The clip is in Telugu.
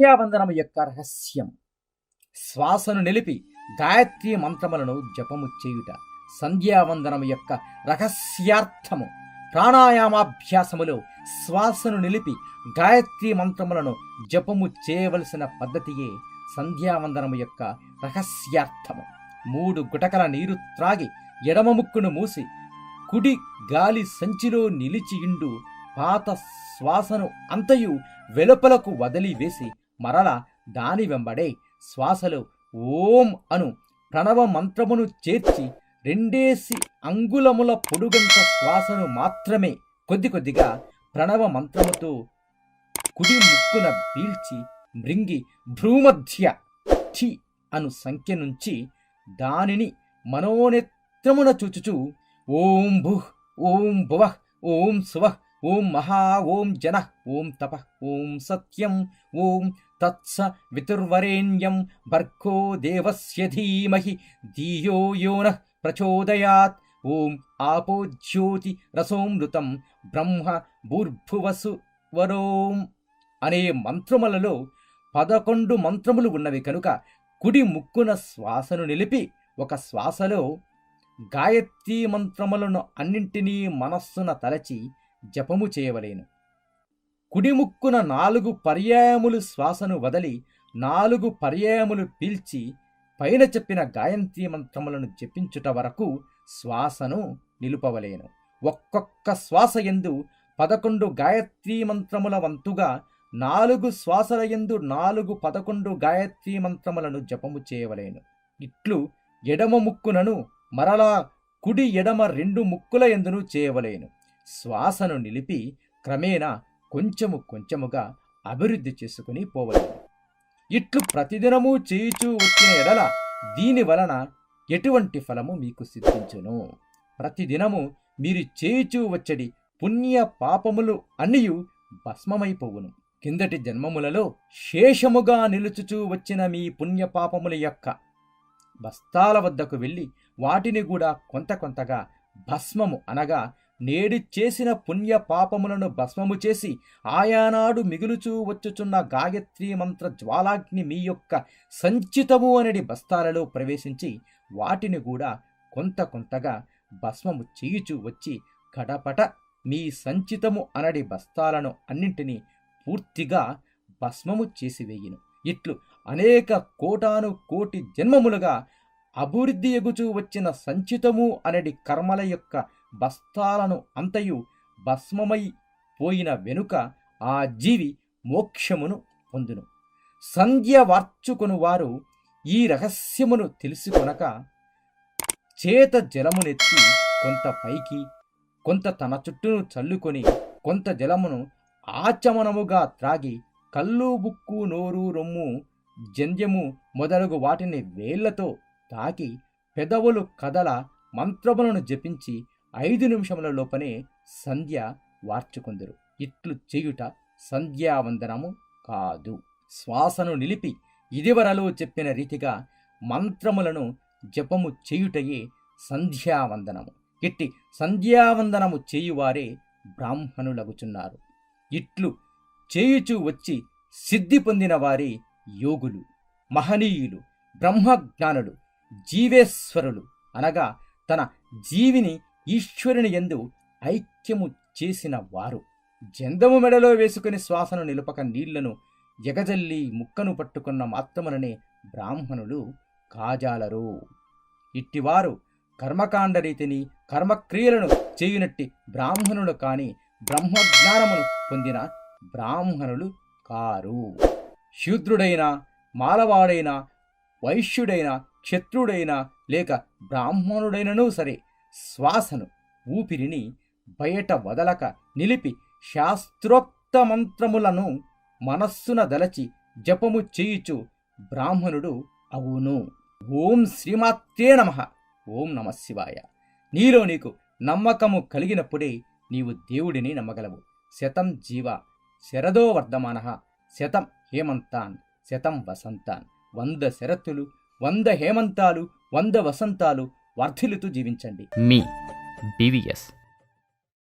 సంధ్యావందనము యొక్క రహస్యం. శ్వాసను నిలిపి గాయత్రి మంత్రములను జపము చేయుట సంధ్యావందనము యొక్క రహస్యార్థము. ప్రాణాయామాభ్యాసములో శ్వాసను నిలిపి గాయత్రి మంత్రములను జపము చేయవలసిన పద్ధతియే సంధ్యావందనము యొక్క రహస్యార్థము. మూడు గుటకల నీరు త్రాగి ఎడమ ముక్కును మూసి కుడి గాలి సంచిలో నిలిచియుండు పాత శ్వాసను అంతయు వెలుపలకు వదిలివేసి మరల దాని వెంబడే శ్వాసలు ఓం అను ప్రణవ మంత్రమును చేర్చి రెండేసి అంగుళముల పొడుగంత శ్వాసను మాత్రమే కొద్ది కొద్దిగా ప్రణవ మంత్రముతో కుడి ముక్కున పీల్చి మృంగి భ్రూమధ్య ఠి అను సంఖ్య నుంచి దానిని మనోనేత్రమున చూచుచు ఓం భుహ్ ఓం భువః ఓం శువః ఓం మహా ఓం జన ఓం తప ఓం సత్యం ఓం తత్స వితుర్వరేణ్యం భర్గో దేవస్య ధీమహి ధియో యో నః ప్రచోదయాత్ ఓం ఆపోజ్యోతి రసోమృతం బ్రహ్మ భూర్భువసు వరోం అనే మంత్రములలో పదకొండు మంత్రములు ఉన్నవి కనుక కుడి ముక్కున శ్వాసను నిలిపి ఒక శ్వాసలో గాయత్రీ మంత్రములను అన్నింటినీ మనస్సున తలచి జపము చేయవలేను. కుడి ముక్కున నాలుగు పర్యాయములు శ్వాసను వదలి నాలుగు పర్యాయములు పీల్చి పైన చెప్పిన గాయత్రి మంత్రములను జపించుట వరకు శ్వాసను నిలుపవలేను. ఒక్కొక్క శ్వాస ఎందు పదకొండు గాయత్రీ మంత్రముల వంతుగా నాలుగు శ్వాసల ఎందు నాలుగు పదకొండు గాయత్రీ మంత్రములను జపము చేయవలేను. ఇట్లు ఎడమ ముక్కునను మరలా కుడి ఎడమ రెండు ముక్కుల ఎందును చేయవలేను. శ్వాసను నిలిపి క్రమేణా కొంచెము కొంచెముగా అభివృద్ధి చేసుకుని పోవచ్చు ఇట్లు ప్రతిదినము చేయుచూ వచ్చిన ఎడల దీని వలన ఎటువంటి ఫలము మీకు సిద్ధించును? ప్రతిదినము మీరు చేయుచూ వచ్చడి పుణ్య పాపములు అన్నియు భస్మమైపోవును. కిందటి జన్మములలో శేషముగా నిలుచుచూ వచ్చిన మీ పుణ్య పాపముల యొక్క బస్తాల వద్దకు వెళ్ళి వాటిని కూడా కొంత కొంతగా భస్మము అనగా నేడు చేసిన పుణ్య పాపములను భస్మము చేసి ఆయానాడు మిగులుచూ వచ్చుచున్న గాయత్రీ మంత్ర జ్వాలాగ్ని మీ యొక్క సంచితము అనడి బస్తాలలో ప్రవేశించి వాటిని కూడా కొంత కొంతగా భస్మము చేయుచూ వచ్చి కడపట మీ సంచితము అనడి బస్తాలను అన్నింటినీ పూర్తిగా భస్మము చేసివేయును. ఇట్లు అనేక కోటాను కోటి జన్మములుగా అభివృద్ధి ఎగుచూ వచ్చిన సంచితము అనడి కర్మల యొక్క బస్తాలను అంతయు భస్మమై పోయిన వెనుక ఆ జీవి మోక్షమును పొందును. సంధ్య వార్చుకొను వారు ఈ రహస్యమును తెలుసుకొనక చేత జలమునెత్తి కొంత పైకి కొంత తన చుట్టూను చల్లుకొని కొంత జలమును ఆచమనముగా త్రాగి కళ్ళు బుక్కు నోరు రొమ్ము జంధ్యము మొదలగు వాటిని వేళ్ళతో తాకి పెదవులు కదల మంత్రములను జపించి ఐదు నిమిషముల లోపనే సంధ్య వార్చుకుందరు. ఇట్లు చేయుట సంధ్యావందనము కాదు. శ్వాసను నిలిపి ఇదివరలో చెప్పిన రీతిగా మంత్రములను జపము చేయుటయే సంధ్యావందనము. ఇట్టి సంధ్యావందనము చేయువారే బ్రాహ్మణులగుచున్నారు. ఇట్లు చేయుచు వచ్చి సిద్ధి పొందిన వారే యోగులు మహనీయులు బ్రహ్మజ్ఞానులు జీవేశ్వరులు అనగా తన జీవిని ఈశ్వరుని ఎందు ఐక్యము చేసిన వారు. జందము మెడలో వేసుకుని శ్వాసను నిలుపక నీళ్ళను ఎగజల్లి ముక్కను పట్టుకున్న మాత్రముననే బ్రాహ్మణులు కాజాలరు. ఇట్టివారు కర్మకాండ రీతిని కర్మక్రియలను చేయునట్టి బ్రాహ్మణులు కాని బ్రహ్మజ్ఞానమును పొందిన బ్రాహ్మణులు కారు. శూద్రుడైన మాలవాడైన వైశ్యుడైన క్షత్రుడైన లేక బ్రాహ్మణుడైనను సరే శ్వాసను ఊపిరిని బయట వదలక నిలిపి శాస్త్రోక్త మంత్రములను మనస్సున దలచి జపము చేయుచు బ్రాహ్మణుడు అవును. ఓం శ్రీమాత్రే నమ. ఓం నమ శివాయ. నీలో నీకు నమ్మకము కలిగినప్పుడే నీవు దేవుడిని నమ్మగలవు. శతం జీవ శరదో వర్ధమాన. శతం హేమంతాన్ శతం వసంతాన్. వంద శరత్తులు వంద హేమంతాలు వంద వసంతాలు వర్ధిల్లుతూ జీవించండి. మీ బీవీఎస్